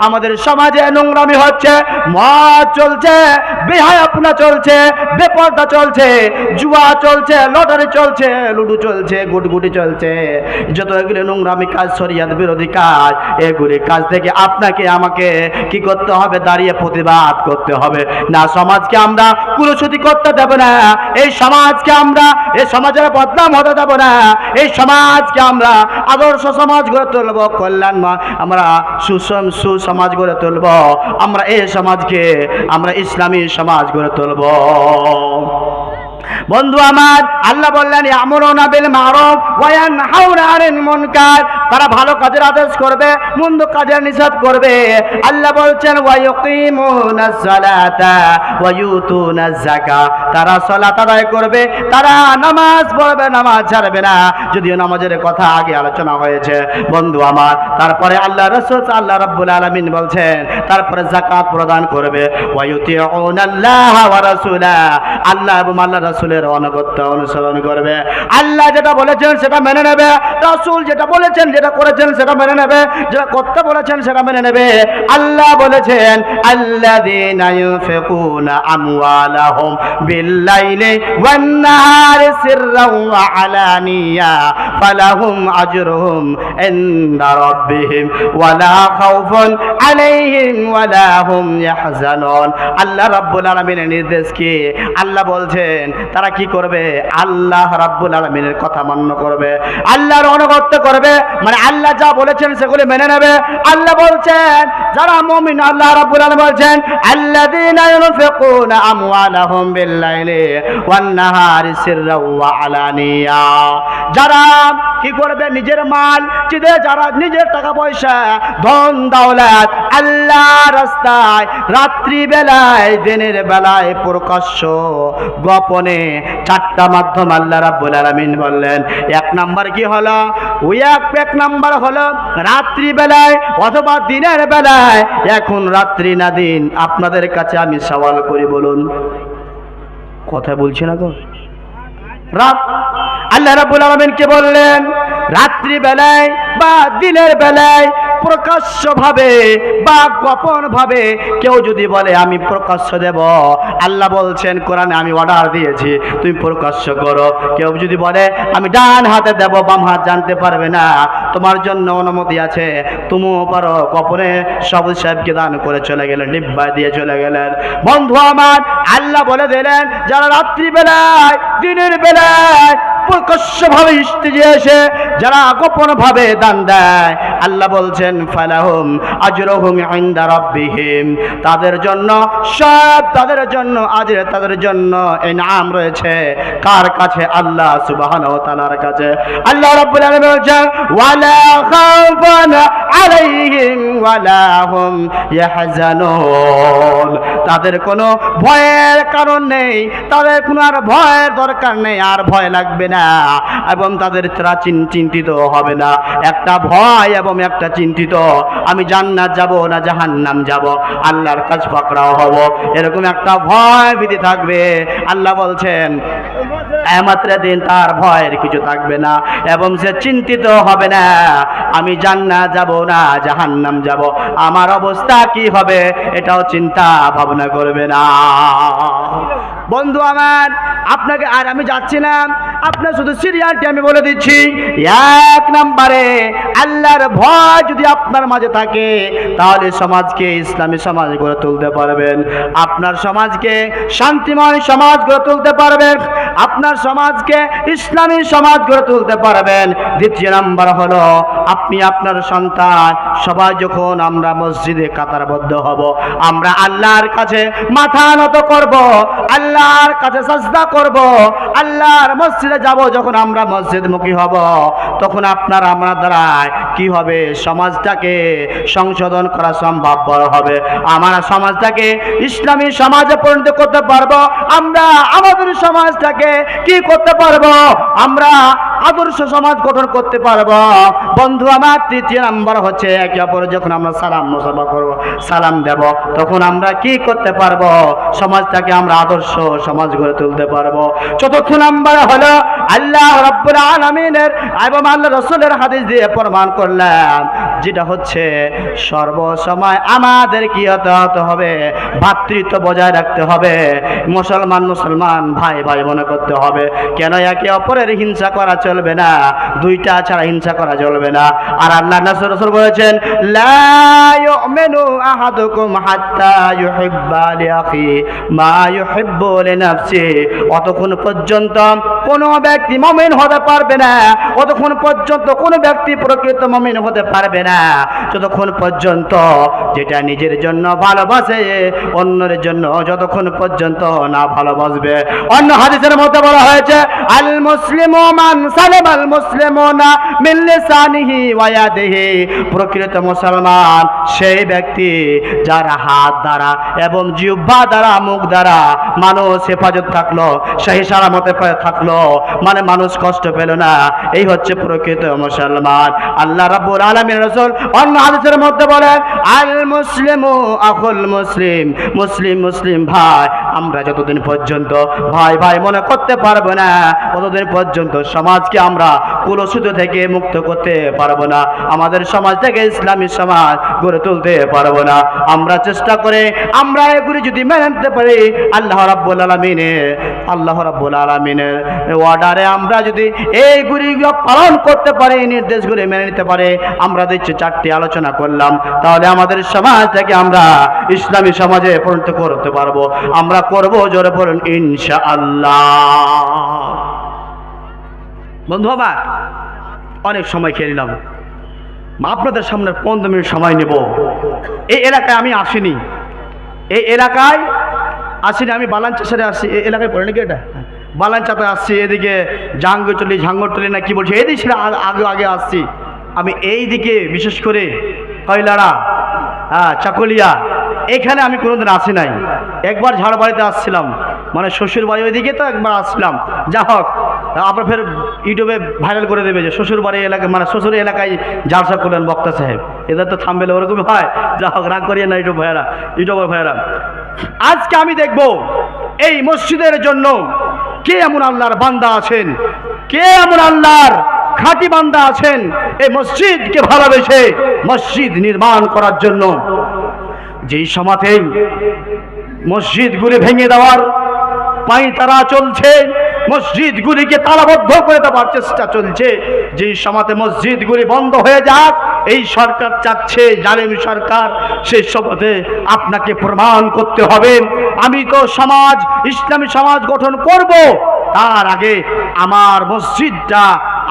আমাদের সমাজে নোংরামি হচ্ছে, মদ চলছে, বেহায়াপনা চলছে, বেপর্দা চলছে, জুয়া চলছে, লটারি চলছে, লুডু চলছে, গুটগুটি চলছে। যত এগুলো নোংরামি কাজ, শরিয়াত বিরোধী কাজ, এগুলি কাজ থেকে আপনাকে, আমাকে কি করতে হবে? দাঁড়িয়ে প্রতিবাদ করতে হবে। না, সমাজকে আমরা কুলসুতি করতে দেব না। এই সমাজকে আমরা, এই সমাজের বদনাম হতে দেব না। এই সমাজকে আমরা আদর্শ সমাজ গড়ে তুলব, কল্যাণময়। আমরা সুসম সুসমাজ গড়ে তুলব। আমরা এই সমাজকে আমরা ইসলামী সমাজ গড়ে তুলব। বন্ধু আমার, আল্লাহ বললেন আমরুনা বিল মারুফ ওয়া ইয়ানহাউনা আনিল মুনকার। তারা ভালো কাজের আদেশ করবে, মন্দ কাজের নিষেধ করবে। আল্লাহ বলছেন তারা সালাত আদায় করবে, তারা নামাজ পড়বে, নামাজ ছাড়বে না। যদিও নামাজের কথা আগে আলোচনা হয়েছে। বন্ধু আমার, তারপরে আল্লাহ রাসূল আল্লাহ রাব্বুল আলামিন বলছেন, তারপরে যাকাত প্রদান করবে। আল্লাহ এবং আল্লাহ রাসূলের অনুগত্য অনুসরণ করবে। আল্লাহ যেটা বলেছেন সেটা মেনে নেবে। রাসূল যেটা বলেছেন, যেটা করেছেন সেটা মেনে নেবে। যেটা করতে বলেছেন সেটা মেনে নেবে। আল্লাহ বলেছেন ইউনফিকুনা আমওয়ালাহুম বিল্লাইলি ওয়ান নাহারি সিররান ওয়া আলানিয়া ফালাহুম আজরুহুম ইনদা রাব্বিহিম ওয়ালা খাউফুন আলাইহিম ওয়ালা হুম ইয়াহজানুন। আল্লাহ রাব্বুল আলামিনের নির্দেশ কি? আল্লাহ বলছেন তারা কি করবে? আল্লাহ রাব্বুল আলামিনের কথা মান্য করবে। আল্লাহর অনুগত্য করবে। মানে আল্লাহ যা বলেছেন সেগুলি মেনে নেবে। আল্লাহ বলছেন, যারা মুমিন, আল্লাহ রাব্বুল আলামিন বলছেন, আল্লাযীনা আমওয়ালাহুম বিল্লাইলি ওয়ান নাহারি সিররান ওয়া আলানিয়া। যারা কি করবে? নিজের মাল চিদে যারা নিজের টাকা পয়সা, ধন, দৌলত আল্লাহ রাস্তায় রাত্রি বেলায় দিনের বেলায় প্রকাশ্য গোপনে চারটা মাধ্যম আল্লাহ রাব্বুল আলামিন বললেন। এক নাম্বার কি হলো? ওই এক নাম্বার হলো, রাত্রি বেলায় অথবা দিনের বেলায়, এখন রাত্রি না দিন, আপনাদের কাছে আমি সওয়াল করি বলুন। কথা বলছি না গো রাত, আল্লাহ রাব্বুল আলামিন কে বললেন? রাত্রি বেলায় বা দিনের বেলায় প্রকাশ্য ভাবে বা গোপন ভাবে কেউ যদি বলে, আমি প্রকাশ্য দেব। আল্লাহ বলছেন, কোরআনে আমি অর্ডার দিয়েছি, তুমি প্রকাশ্য করো। কেউ যদি বলে, আমি ডান হাতে দেব, বাম হাত জানতে পারবে না, তোমার জন্য অনুমতি আছে। তুমিও পারো, গোপনে সবুজ সাহেবকে দান করে চলে গেলেন, ডিব্বায় দিয়ে চলে গেলেন। বন্ধু আমার, আল্লাহ বলে দিলেন, যারা রাত্রি বেলায় দিনের বেলায় প্রকাশ্যভাবে স্টেজে এসে যারা গোপন ভাবে দান দেয়। আল্লাহ বলছেন, ফালাহুম আজরহুম ইনদা রাব্বিহিম। তাদের জন্য, সব তাদের জন্য, আজরে তাদের জন্য ইনাম রয়েছে। কার কাছে? আল্লাহ সুবহানাহু ওয়া তাআলার কাছে। আল্লাহ রাব্বুল আলামিন বলছেন, ওয়ালা খাউফুন আলাইহিম ওয়ালা হুম ইয়াহজানুন। তাদের কোনো ভয়ের কারণ নেই, তাদের কোনো আর ভয়ের দরকার নেই, আর ভয় লাগবে না। এবং তাদের তারা চিন্তিত হবে না। একটা ভয় এবং একটা চিন্তিত, আমি জান্নাত যাব না জাহান্নাম যাব, আল্লাহর কাজ পাকড়াও হব। এরকম একটা ভয় ভীতি থাকবে। আল্লাহ বলছেন এমাত্র দিন তার ভয়ের কিছু থাকবে না এবং সে চিন্তিত হবে না, আমি জান্নাত যাব না, জাহান্নাম যাব। আমার অবস্থা কি হবে এটাও চিন্তা ভাবনা করবে না। বন্ধু আমার, আপনাকে আর আমি যাচ্ছি না। আপনার শুধু সিরিয়ালটি আমি বলে দিচ্ছি, এক নম্বরে আল্লাহর ভয় যদি আপনার মাঝে থাকে, তাহলে সমাজকে ইসলামী সমাজ গড়ে তুলতে পারবেন। আপনার সমাজকে শান্তিময় সমাজ গড়ে তুলতে পারবেন। আপনার সমাজকে ইসলামী সমাজ গড়ে তুলতে পারবেন। দ্বিতীয় নাম্বার হলো আপনি আপনার সন্তান সবাই যখন আমরা মসজিদে কাতারবদ্ধ হব, আমরা আল্লাহর কাছে মাথা নত করব, আল্লাহর কাছে সাজদা করব, আল্লাহর মসজিদে যাব যখন আমরা মসজিদমুখী হব, তখন আপনার আমরা দ্বারায় কি হবে? সমাজটাকে সংশোধন করা সম্ভব বড় হবে। আমরা সমাজটাকে ইসলামী সমাজে পরিণত করতে পারব। আমরা আমাদের সমাজটাকে কি করতে পারব? আমরা আদর্শ সমাজ গঠন করতে পারব। বন্ধু, আমার তৃতীয় নাম্বার হচ্ছে একে অপরে যখন আমরা সালাম মোসাফা করব, সালাম দেব, তখন আমরা কি করতে পারব? সমাজটাকে আমরা আদর্শ সমাজ গড়ে তুলতে পারব। চতুর্থ নাম্বার হলো, আল্লাহ রব্বুল আলমিনের এবং আল্লাহ রসুলের হাদিস দিয়ে প্রমাণ করলাম। যেটা হচ্ছে সর্বসময় আমাদের কি হতে হবে? ভাতৃত্ব বজায় রাখতে হবে। মুসলমান মুসলমান, ভাই ভাই মনে করতে হবে। কেন একে অপরের হিংসা করা চলবে না? দুইটা ছাড়া হিংসা করা চলবে না। আর আল্লাহ নাসর রসুল বলেছেন, লা ইউমিনু আহাদুকুম হাত্তা ইউহিব্বা লিআখি, মা ইউহিব্বু লিনাফসি। অতক্ষণ পর্যন্ত কোনো ব্যক্তি মুমিন হতে পারবে না। অতক্ষণ পর্যন্ত কোনো ব্যক্তি প্রকৃত মুমিন হতে পারবে না। যতক্ষণ পর্যন্ত যেটা নিজের জন্য ভালোবাসে, অন্যের জন্য যতক্ষণ পর্যন্ত না ভালোবাসবে। অন্য হাদিসের মধ্যে বলা হয়েছে আল মুসলিমু মান সালাম আল লিসানিহি ওয়া ইয়াদিহি। প্রকৃত মুসলমান সেই ব্যক্তি যার হাত দ্বারা এবং জিহ্বা দ্বারা, মুখ দ্বারা মানুষ হেফাজত থাকল সেই সালামতে থাকল মানে মানুষ কষ্ট পেল না। এই হচ্ছে প্রকৃত মুসলমান। আল্লাহ রাব্বুল আলামিন রাসূল অন্য হাদিসের মধ্যে বলেন আল মুসলিমু আখুল মুসলিম মুসলিম মুসলিম ভাই। আমরা যতদিন পর্যন্ত ভাই ভাই মনে করতে পারব না, ততদিন পর্যন্ত সমাজকে আমরা কুলসুত থেকে মুক্ত করতে পারব না। আমাদের সমাজ থেকে ইসলামী সমাজ গড়ে তুলতে পারব না। আমরা চেষ্টা করে, আমরা এগুলি যদি মেনে নিতে পারি, আল্লাহ রাব্বুল আলামিনের আল্লাহ রাব্বুল আলামিনের অর্ডারে আমরা যদি এইগুলি পালন করতে পারি, নির্দেশগুলি মেনে নিতে পারে, আমরা দিচ্ছি চারটি আলোচনা করলাম। তাহলে আমাদের সমাজ থেকে আমরা ইসলামী সমাজে পরিণত করতে পারব। আমরা করব জোরে পড়ুন ইনশা আল্লাহ বন্ধু আমার, অনেক সময় খেয়ে নিলাম। আপনাদের সামনে পনেরো মিনিট সময় নেব। এই এলাকায় আমি আসিনি। এই এলাকায় আসিনি, আমি বালাঞ্চা সেরে আসছি এই এলাকায় পড়ে নাকি এটা? বালাঞ্চাতে আসছি, এদিকে জাঙ্গচলি ঝাঙ্গরটলি না কি বলছি? এদিকে ছিল আগে আগে আসছি। আমি এই দিকে বিশেষ করে কয়লাড়া হ্যাঁ চাকলিয়া এখানে আমি কোনোদিন আসি নাই। একবার ঝাড়বাড়িতে আসছিলাম। মানে শ্বশুর বাড়ি ওইদিকে তো একবার আসছিলাম। যা হোক আপনার ফের ইউটিউবে ভাইরাল করে দেবে যে শ্বশুর বাড়ি এলাকা মানে শ্বশুর এলাকায় ঝাড়সা করলেন বক্তা সাহেব। এদের তো থামবেলে ওরকমই হয়। যা হোক, রাগ করিয়ে না ইউটিউব ভাইয়েরা। ইউটিউবের ভাইয়েরা। আজকে আমি দেখব এই মসজিদের জন্য কে এমন আল্লাহর বান্দা আছেন? কে এমন আল্লাহর খাঁটি বান্দা আছেন? এই মসজিদকে ভালোবেসে মসজিদ নির্মাণ করার জন্য। যেই সমাতেই মসজিদগুলি ভেঙে দেওয়ার পাই তারা চলছে মসজিদগুলিকে তালাবদ্ধ করে দেওয়ার চেষ্টা চলছে। যেই সমাতে মসজিদগুলি বন্ধ হয়ে যাক, এই সরকার চাচ্ছে, জালেম সরকার, সেই সমাতে আপনাকে প্রমাণ করতে হবে। আমি তো সমাজ, ইসলামী সমাজ গঠন করব। তার আগে আমার মসজিদটা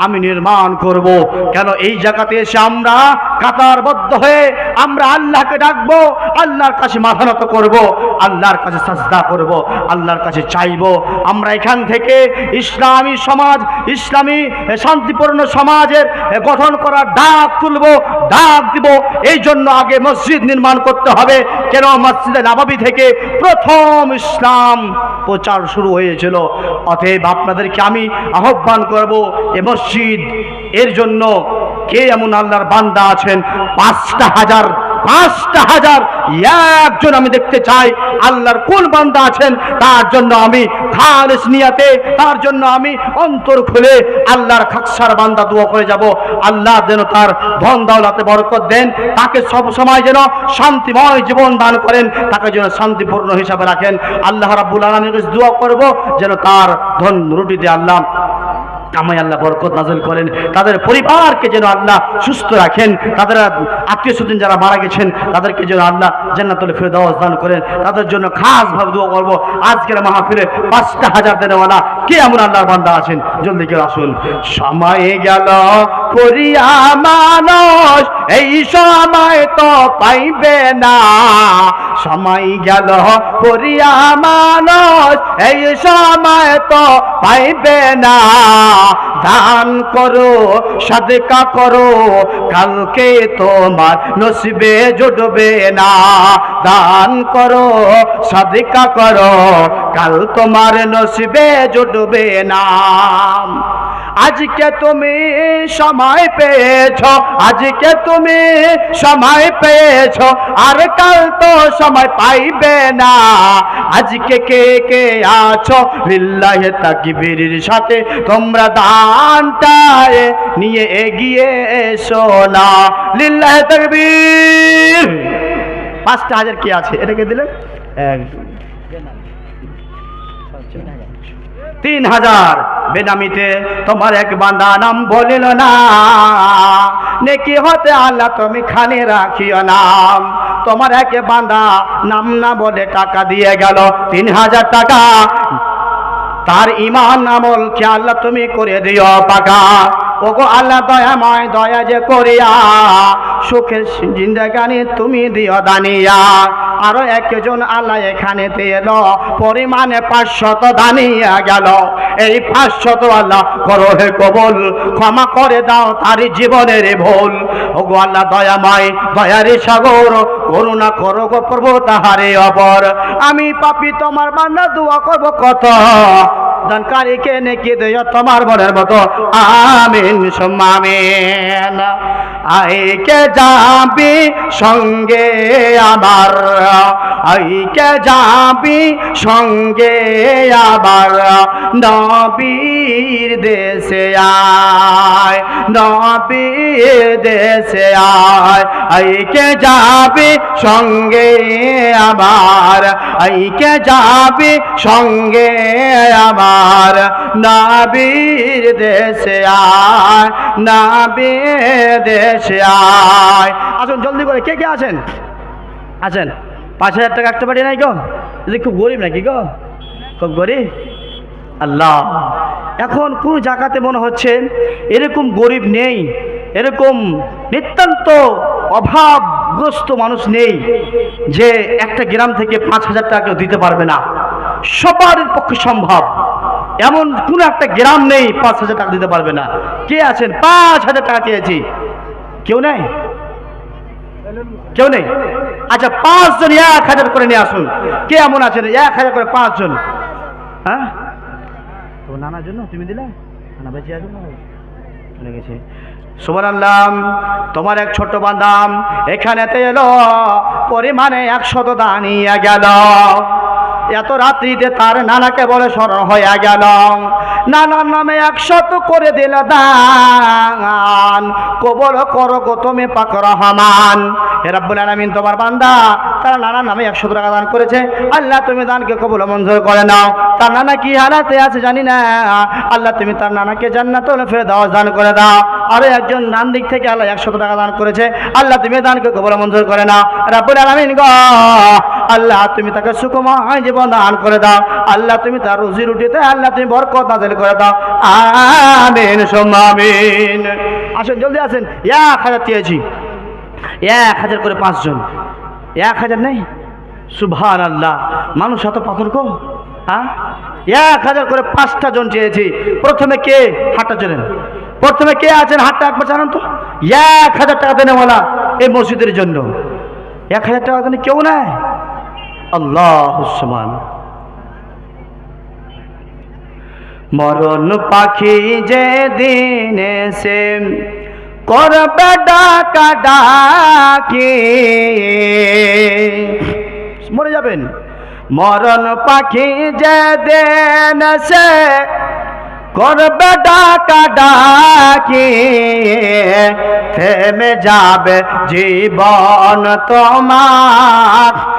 আমি নির্মাণ করব। কেন এই জায়গাতে এসে আমরা কাতারবদ্ধ হয়ে আমরা আল্লাহকে ডাকবো, আল্লাহর কাছে মাথা নত করব, আল্লাহর কাছে সাজদা করব, আল্লাহর কাছে চাইব। আমরা এখান থেকে ইসলামী সমাজ, ইসলামী শান্তিপূর্ণ সমাজের গঠন করার ডাক তুলবো, ডাক দিব। এই জন্য আগে মসজিদ নির্মাণ করতে হবে। কেন? মসজিদে নাবাবি থেকে প্রথম ইসলাম প্রচার শুরু হয়েছিল। অতএব আপনাদেরকে আমি আহ্বান করব, এ মসজিদ এর জন্য কে এমন আল্লাহর বান্দা আছেন? পাঁচটা হাজার পাঁচটা হাজার। একজন আমি দেখতে চাই, আল্লাহর কোন বান্দা আছেন? তার জন্য আমি খালেস নিয়াতে, তার জন্য আমি অন্তর খুলে আল্লাহর খাকসার বান্দা দোয়া করে যাব। আল্লাহ যেন তার ধন দাওলাতে বরকত দেন, তাকে সব সময় যেন শান্তিময় জীবন দান করেন, তাকে যেন শান্তিপূর্ণ হিসাবে রাখেন। আল্লাহ রাব্বুল আলমীর দোয়া করব, যেন তার ধন রুটিতে আল্লাহ কামাই আল্লাহ বরকত নাজল করেন। তাদের পরিবারকে যেন আল্লাহ সুস্থ রাখেন। তাদের আত্মীয় স্বজন যারা মারা গেছেন, তাদেরকে যেন আল্লাহ জান্নাতুল দেওয়া দান করেন। তাদের জন্য খাস ভাব দোয়া করব। আজকের মাহফিলে পাঁচটা হাজার দেনেওয়ালা কে এমন আল্লাহর বান্দা আছেন? জলদি করে আসুন। সময় গেল করিয়া মানুষ, এই সময় তো পাইবে না। সময় গেল করিয়া মানুষ, এই সময় তো পাইবে না। দান করো, সাদকা করো, কালকে তোমার নসিবে জুটবে না। দান করো, সাদকা করো, কাল তোমার নসিবে জুটবে না আজকে তুমি সময় পেয়েছ, আজকে তুমি সময় পেয়েছ, আর কাল তো সময় পাইবে না। আজকে কে কে আছো? লিল্লাহে তাকবীরের সাথে তোমরা দানটা নিয়ে এগিয়ে এসো না। লিল্লাহে তাকবীর। পাঁচটা হাজার কি আছে? এটাকে দিলে এক তিন হাজার। বেনামিতে তোমার এক বান্দা নাম বলিল, না, নেকি হতে আল্লাহ তুমি খানে রাখিও নাম তোমার এক বান্দা নাম না বলে টাকা দিয়ে গেল, তিন হাজার টাকা। তার ইমান আমল কে আল্লাহ তুমি করে দিও পাকা। ওগো আল্লাহ দয়াময় দয়া যে করিয়া সুখের জিন্দাগানি তুমি দিও দানিয়া। আরও একজন আল্লাহ এখানে এলো পরিমাণে পাঁচশত দানিয়া গেল। এই পাঁচশত আল্লাহ করো হে কবল, ক্ষমা করে দাও তার জীবনের ভুল। ওগো আল্লাহ দয়াময় দয়ারে সাগর, করুণা করো গো প্রভু তাহারে অপর। আমি পাপি, তোমার বান্না দোয়া করব কত? দানকারীকে নেকি দেয় তোমার মনের মতো? আমিন সম্মামিন আইকে যাবি সঙ্গে আমার? আইকে যাবি সঙ্গে আবার নবীর দেশে আয়, নবীর দেশে আয়। আইকে যাবি সঙ্গে আমার? আইকে যাবি সঙ্গে আমার নাবির দেশে আয়, নাবির দেশে আয়। আসুন, জলদি করে, কে কে আছেন? আছেন? পাঁচ হাজার টাকা একটা পাঠিয়ে নাই গো। যদি খুব গরিব নাকি গো? খুব গরিব? আল্লাহ। এখন কোন জায়গাতে মনে হচ্ছে এরকম গরিব নেই, এরকম নিতান্ত অভাবগ্রস্ত মানুষ নেই যে একটা গ্রাম থেকে পাঁচ হাজার টাকা দিতে পারবে না। সবার পক্ষে সম্ভব। এমন কোন একটা গ্রাম নেই, পাঁচ হাজার টাকা দিতে পারবে না। কে আছেন? পাঁচ হাজার টাকা চেয়েছি। কেউ নেই? কেউ নেই? আচ্ছা পাঁচজন এক হাজার করে নিয়ে আসুন। কে এমন আছেন? এক হাজার করে পাঁচজন। হ্যাঁ? তো নানার জন্য তুমি দিলে? নানা বেঁচে আছে না চলে গেছে। সুবহান আল্লাহ তোমার এক ছোট্ট বান্দাম এখানেতে এলো, পরিমাণে একশত দানিয়া গেল। এত রাত্রিতে তার নানাকে বলে স্মরণ হইয়া গেল। নানার নামে একশত করে দিল দান। কবল করো গো তুমি পাক রহমান। হে রাব্বুল আলামিন, তোমার বান্দা তার নানার নামে একশত টাকা দান করেছে। আল্লাহ, তুমি দানকে কবল মঞ্জুর করে নাও। তার নানা কি হালাতে আছে জানি না। আল্লাহ, তুমি তার নানাকে জান্নাতুল ফেরদাউস দান করে দাও। আরও একজন ডান দিক থেকে আল্লাহ একশত টাকা দান করেছে। আল্লাহ, তুমি দানকে কবল মঞ্জুর করে নাও। রাব্বুল আলামিন গো আল্লাহ, তুমি তাকে সুখময় জীবন দান করে দাও। আল্লাহ, তুমি তার রুজি রুটিতে আল্লাহ, তুমি বরকত নাজিল করে দাও। আমিন, সুম্মা আমিন। আসেন, জলদি আসেন। এক হাজার চেয়েছি এক হাজার করে পাঁচজন এক হাজার নেই? সুভান আল্লাহ মানুষ এত পাথর কো হ্যাঁ? এক হাজার করে পাঁচটা জন চেয়েছি। প্রথমে কে? হাটটা চলেন প্রথমে কে আছেন? হাটটা একবার জানান তো। এক হাজার টাকা দেনে বলা এই মসজিদের জন্য। এক হাজার টাকা দেনে, কেউ নেয়? আল্লাহ হুসমান মরণ পাখি যে দিন সে করবে ডাকা ডাকি। মরে যাবেন। মরণ পাখি যে দেন সে করবে ডাকা ডাকি। থেমে যাবে জীবন তোমার।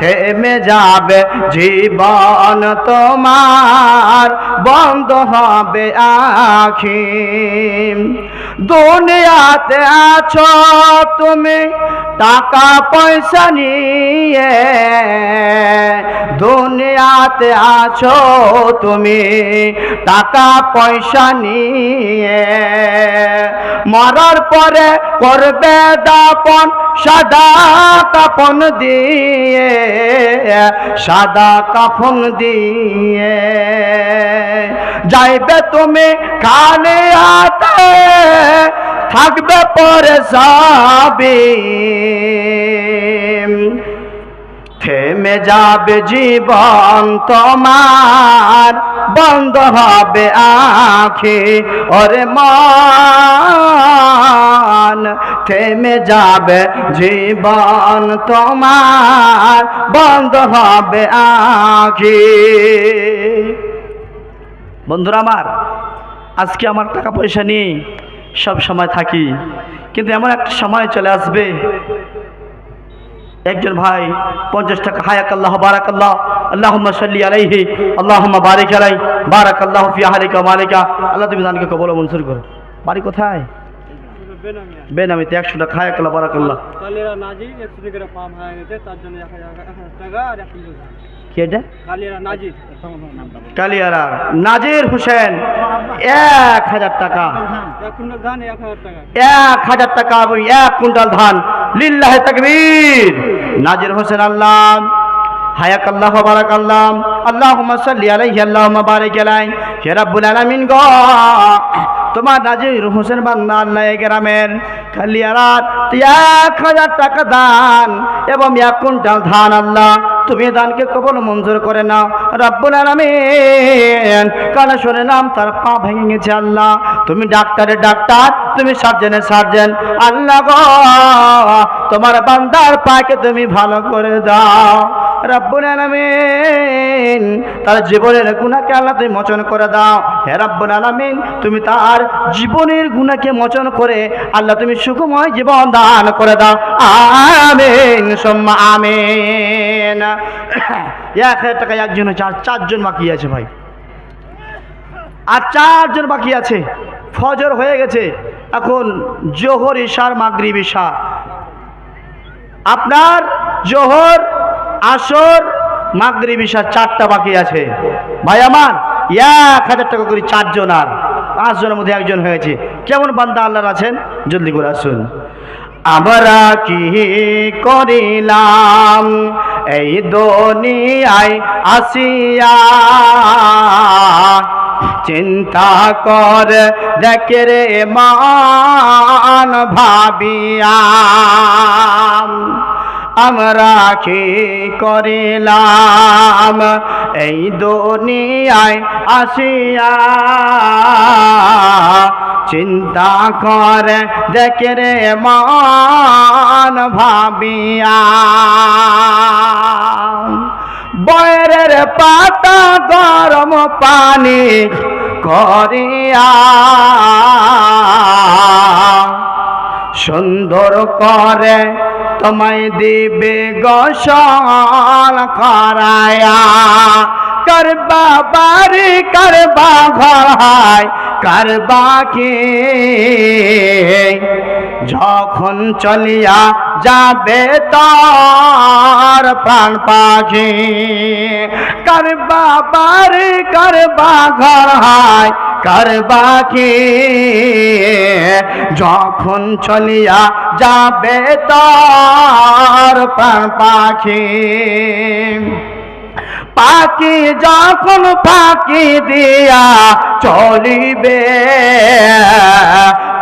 থেমে যাবে জীবন তোমার, বন্ধ হবে আখি দুনিয়াতে আছো তুমি, টাকা পয়সা নিয়ে। দুনিয়াতে আছো তুমি, টাকা পয়সা নিয়ে। মরার পরে করবে দাপন, সাদা কাপন দিয়ে। সাদা কাফন দিয়ে। যাইবে তুমি কালে হাতে, থাকবে পরে যাবে। থেমে যাবে জীবন তোমার, বন্ধ হবে আখি ওরে মান। থেমে যাবে জীবন তোমার, বন্ধ হবে আখি বন্ধুরা আমার, আজকে আমার টাকা পয়সা নিয়ে সব সময় থাকি। কিন্তু এমন একটা সময় চলে আসবে, একজন ভাই পঞ্চাশ টাকা হায়াক আল্লাহ বারাক আল্লাহ আল্লাহ সাল্লি আলাইহি আল্লাহ বারিক আলাই বারাক আল্লাহ ফি আহলিকা মালিকা। আল্লাহ তুমি দানকে কবল মঞ্জুর করো। বাড়ি কোথায়? বেনামিতে একশো টাকা হায়াক আল্লাহ বারাক আল্লাহ কালেরা নাজির একশো টাকা পাম হয়ে গেছে তার জন্য এক হাজার এক হাজার টাকা আর এক কিলো ধান। কি এটা? কালেরা নাজির কালিয়ারার নাজির হোসেন এক হাজার টাকা। এক কুইন্টাল ধান এক হাজার টাকা। এক হাজার টাকা এবং এক কুইন্টাল ধান। লিল্লাহ তাকবীর। নাজির হোসেন আল্লাহ হায়াক আল্লাহ বারাক আল্লাহ আল্লাহুম্মা সাল্লি আলাইহি আল্লাহুম্মা বারিক আলাইহি। হে রাব্বুল আলামিন গো তোমার নাজির হোসেন বান্দার নাই গ্রামের খালিয়ারাত এক হাজার টাকা দান এবং এক কুইন্টাল ধান আল্লাহ তুমি দানকে কবল মঞ্জুর করে নাও। রাব্বুল আলামিন কানে শুনে নাম, তার পা ভেঙে গেছে আল্লাহ। তুমি ডাক্তারের ডাক্তার, তুমি সার্জেনের সার্জেন। আল্লাহ গো, তোমার বান্দার পাকে তুমি ভালো করে দাও। রাব্বুল আলামিন, তার জীবনের গুণাকে আল্লাহ তুমি মোচন করে দাও। হে রাব্বুল আলামিন, তুমি তার জীবনের গুণাকে মোচন করে আল্লাহ তুমি সুখময় জীবন দান করে দাও। আমিন, সোম্মা আমিন। এক হাজার টাকা একজন চার চারজন বাকি আছে ভাই। আর চারজন বাকি আছে। ফজর হয়ে গেছে। এখন জোহর, ইশার, মাগরিব, ইশা। আপনার জোহর, আসর, মাগরিব, ইশা চারটা বাকি আছে। ভাই আমার, এক হাজার টাকা করে চারজন আর পাঁচজনের মধ্যে একজন হয়েছে। কেমন বান্দা আল্লাহর আছেন? জলদি করে আসুন। আমরা কি করিলাম? এই দুনিয়ায় আসিয়া চিন্তা কর দেখে রে মান ভাবিয়া। আমরা কি করিলাম? এই দুনিয়ায় আসিয়া চিন্তা করে দেখে রে মান ভাবিয়া বয়ের পাতা গরম পানি করিয়া সুন্দর করে তোমায় দিবে গোসল করায়া। করবা বাড়ি করবা ঘর হয় করবা কি যখন চলিয়া যাবে তার প্রাণ পাখি। করবা বাড়ি করবা ঘর হয় বাকি। কি যখন চলিয়া যাবে তার পাখি। পাখি যখন পাখি দিয়া চলিবে,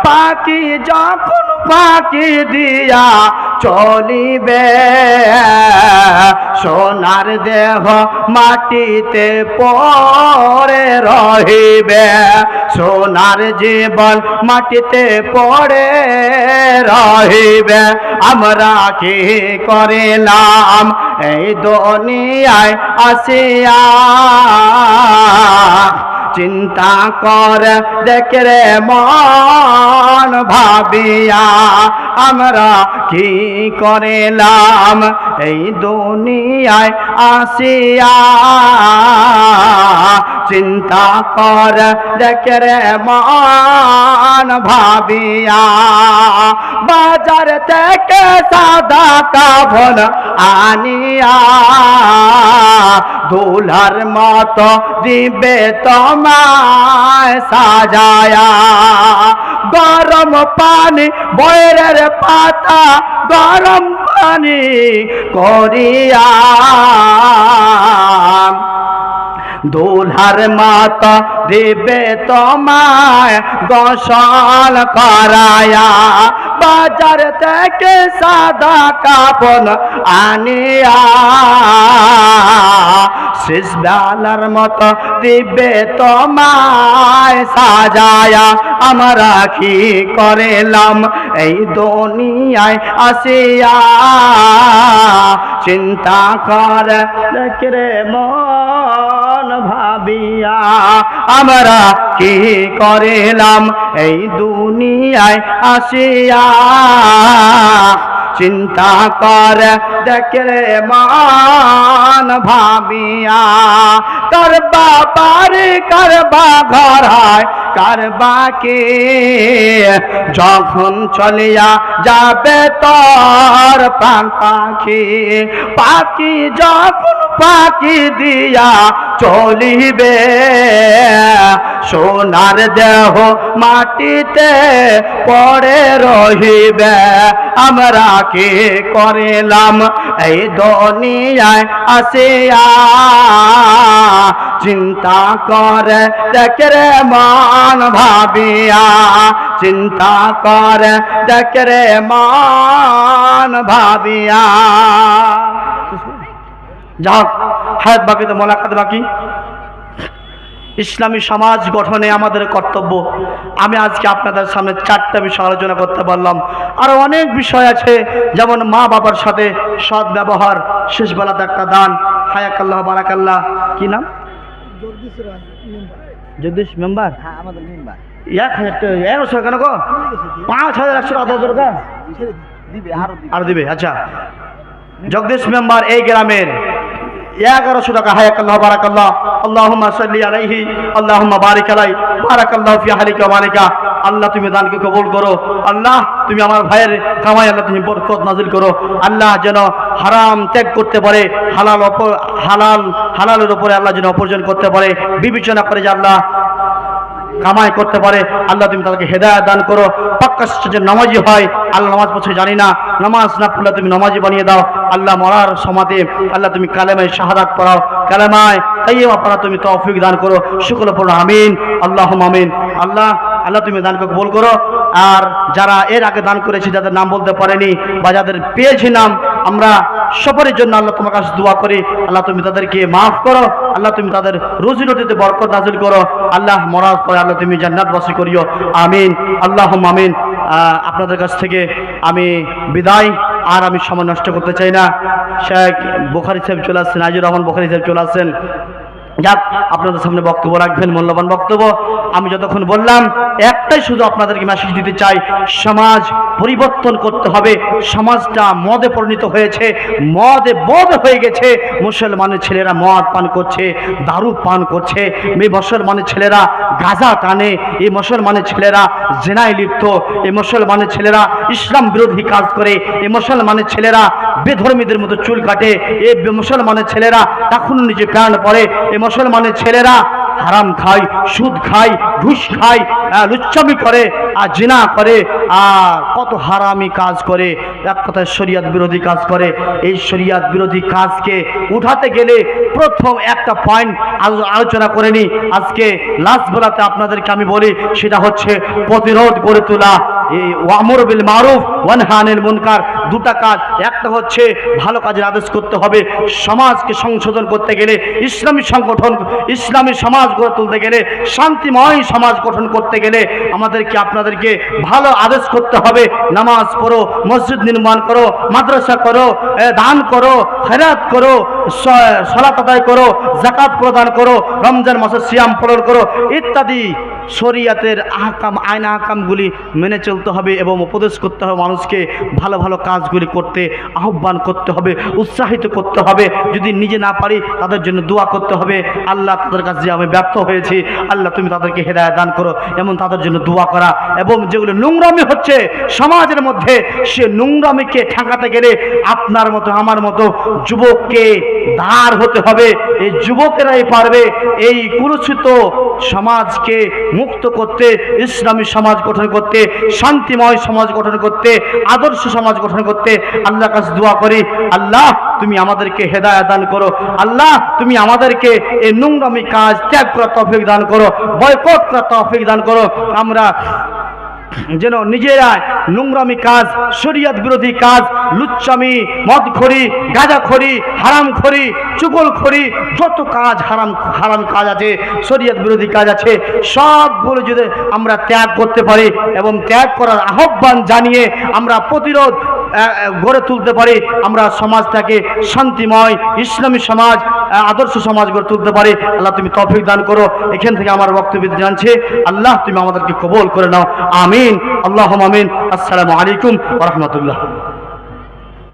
পাখি যখন ফাঁকি দিয়া চলিবে। সোনার দেহ মাটিতে পড়ে রহিবে। সোনার জীবন মাটিতে পড়ে রহিবে। আমরা কি করিলাম? এই দুনিয়ায় আসিয়া চিন্তা কর, দেখে রে মন ভাবিয়া আমরা কি করেলাম? এই দুনিয়ায় আসিয়া চিন্তা কর, দেখে রে মান ভাবিয়া বাজার থেকে সাদা কাফন আনিয়া দুলার মতো দিবে তোমায় সাজায়া, গরম পানি বৈরের পাতা গরম পানি করিয়া দোলহার মাতা দেবে তোমায় গোসল করায়া বাজার থেকে সাদা কাপন আনিয়া শেষ বেলার মতো দিবে তোমায় সাজায়া। আমরা কি করেলাম এই দুনিয়ায় আসিয়া। চিন্তা কর রে মন। ভাবিয়া, আমরা কি করেলাম? এই দুনিয়ায় আসিয়া চিন্তা কর দেখরে মান ভাবিয়া। করবা বাড়ি করবা ঘর হয় করবা কে যখন চলিয়া যাবে তোর পাখি পাখি যখন পাখি দিয়া চলিবে। সোনার দেহ মাটিতে পড়ে রহিবে। আমরা কি করিলাম? এই দুনিয়ায় আসিয়া চিন্তা করে দেখরে মান ভাবিয়া। চিন্তা করে দেখরে মান ভাবিয়া। যাক হায়াত বাকি তো মোলাকাত বাকি। ইসলামী সমাজ গঠনে আমাদের কর্তব্য। আমি আজকে আপনাদের সামনে চারটা বিষয় আলোচনা করতে পারলাম। আরও অনেক বিষয় আছে যেমন মা বাবার সাথে সৎ ব্যবহার শেষবেলাতে একটা দান। হায়াকাল্লাহ বারাকাল্লাহ। কি নাম? জগদীশ মেম্বার। জগদীশ মেম্বার? হ্যাঁ আমাদের মেম্বার। এক হাজার টাকা এগারোশো কেন গো? পাঁচ হাজার একশো আরও দিবে। আর দিবে আচ্ছা। জগদীশ মেম্বার এই গ্রামের। এগারোশো টাকা। হায়াকাল্লাহ, বারাকাল্লাহ। আল্লাহ সাল্লি আলাইহি আল্লাহ বারিক আলাই। বারাকাল্লাহু ফি হালিকা মালিকা। আল্লাহ, তুমি দানকে কবুল করো। আল্লাহ, তুমি আমার ভাইয়ের কামাই আল্লাহ, তুমি বরকত নাজিল করো। আল্লাহ যেন হারাম ত্যাগ করতে পারে, হালাল হালাল, হালালের উপরে আল্লাহ যেন অপর্জন করতে পারে। বিবেচনা করে যে আল্লাহ কামাই করতে পারে, আল্লাহ তুমি তাদেরকে হেদায়ত দান করো। পাক্কা যে নামাজি হয়, আল্লাহ নামাজ পড়ছে জানি না। নামাজ না পড়লে তুমি নামাজি বানিয়ে দাও। আল্লাহ মরার সমাতে আল্লাহ তুমি কালেমায় শাহাদাত পড়াও। কালেমায় তাইয়েমা পড়া তুমি তৌফিক দান করো। শুকল পড়ো আমিন। আল্লাহ আমিন। আল্লাহ আল্লাহ তুমি দানকে কবুল করো। আর যারা এর আগে দান করেছি, যাদের নাম বলতে পারেনি বা যাদের পেয়েছি নাম, আমরা সফরের জন্য আল্লাহ তোমার কাছে দোয়া করি। আল্লাহ তুমি তাদেরকে মাফ করো। আল্লাহ তুমি তাদের রুজি রুটিতে বরকত নাজিল করো। আল্লাহ মরার পরে আল্লাহ তুমি জান্নাতবাসী করিও। আমিন। আল্লাহ আমিন। আপনাদের কাছ থেকে আমি বিদায়। আর আমি সময় নষ্ট করতে চাই না। শেখ বোখারি সাহেব চলে আসছেন আজির রহমান বোখারি সাহেব চলে আসছেন। যাক, আপনাদের সামনে বক্তব্য রাখবেন, মূল্যবান বক্তব্য। আমি যতক্ষণ বললাম, একটাই শুধু আপনাদেরকে মেসেজ দিতে চাই, সমাজ পরিবর্তন করতে হবে। সমাজটা মদে পরিণত হয়েছে, মদে বদ হয়ে গেছে। মুসলমানের ছেলেরা মদ পান করছে, দারু পান করছে। এই মুসলমানের ছেলেরা গাঁজা টানে, এই মুসলমানের ছেলেরা জেনায় লিপ্ত, এই মুসলমানের ছেলেরা ইসলাম বিরোধী কাজ করে, এই মুসলমানের ছেলেরা বেধর্মীদের মতো চুল কাটে, এই মুসলমানের ছেলেরা তখন নিজে প্যান্ট পরে এই মুসলমানের ছেলেরা হারাম খায় সুদ খায় ঘুষ খায় আহ, লুচ্চামি করে আর জিনা করে আর কত হারামি কাজ করে এক কথায় শরিয়াত বিরোধী কাজ করে। এই শরিয়াত বিরোধী কাজকে উঠাতে গেলে প্রথম একটা পয়েন্ট আলোচনা করে নি আজকে লাস্ট বেলাতে আপনাদেরকে আমি বলি সেটা হচ্ছে প্রতিরোধ গড়ে তোলা। এই ওয়ামর বিল মারুফ ওয়ানহানিল মুনকার দুটা কাজ। একটা হচ্ছে ভালো কাজের আদেশ করতে হবে সমাজকে সংশোধন করতে গেলে ইসলামী সংগঠন ইসলামী সমাজ গড়ে তুলতে গেলে, শান্তিময় সমাজ গঠন করতে গেলে আমাদেরকে আপনাদেরকে ভালো আদেশ করতে হবে। নামাজ পড়ো, মসজিদ নির্মাণ করো, মাদ্রাসা করো দান করো হেরাত করো সলাত আদায় করো জাকাত প্রদান করো, রমজান মাসের সিয়াম পালন করো ইত্যাদি। শরিয়াতের আহকাম, আইন আহকামগুলি মেনে চলতে হবে এবং উপদেশ করতে হবে মানুষকে ভালো ভালো কাজগুলি করতে, আহ্বান করতে হবে, উৎসাহিত করতে হবে। যদি নিজে না পারি, তাদের জন্য দোয়া করতে হবে। আল্লাহ তাদের কাছে যে আমি ব্যর্থ হয়েছি, আল্লাহ তুমি তাদেরকে হেদায় দান করো, এমন তাদের জন্য দোয়া করা। এবং যেগুলো নোংরামি হচ্ছে সমাজের মধ্যে, সে নোংরামিকে ঠেকাতে গেলে আপনার মতো, আমার মতো যুবককে ধার হতে হবে। এই যুবকেরাই পারবে এই কুরুচিত সমাজকে মুক্ত করতে, ইসলামী সমাজ গঠন করতে, শান্তিময় সমাজ গঠন করতে, আদর্শ সমাজ গঠন করতে আল্লাহ কাছে দোয়া করি, আল্লাহ তুমি আমাদেরকে হেদায়া দান করো, আল্লাহ তুমি আমাদেরকে এই নোংরামি কাজ ত্যাগ করা তফিক দান করো, বয়কট করা তফিক দান করো। আমরা যেন নিজেরা নোংরামি কাজ, শরিয়ত বিরোধী কাজ, লুচ্চামি মদখড়ি গাঁজাখড়ি হারামখড়ি চুগলখড়ি যত কাজ হারাম হারাম কাজ আছে, শরিয়ত বিরোধী কাজ আছে, সবগুলো যদি আমরা ত্যাগ করতে পারি এবং ত্যাগ করার আহ্বান জানিয়ে আমরা প্রতিরোধ গড়ে তুলতে পারি, আমরা সমাজটাকে শান্তিময় ইসলামী সমাজ আদর্শ সমাজ গড়ে তুলতে পারি। আল্লাহ তুমি তফিক দান করো। এখান থেকে আমার বক্তব্য জানছে। আল্লাহ তুমি আমাদেরকে কবল করে নাও। আমিন। আল্লাহ আমিন। আসসালামু আলাইকুম রহমতুল্লাহ।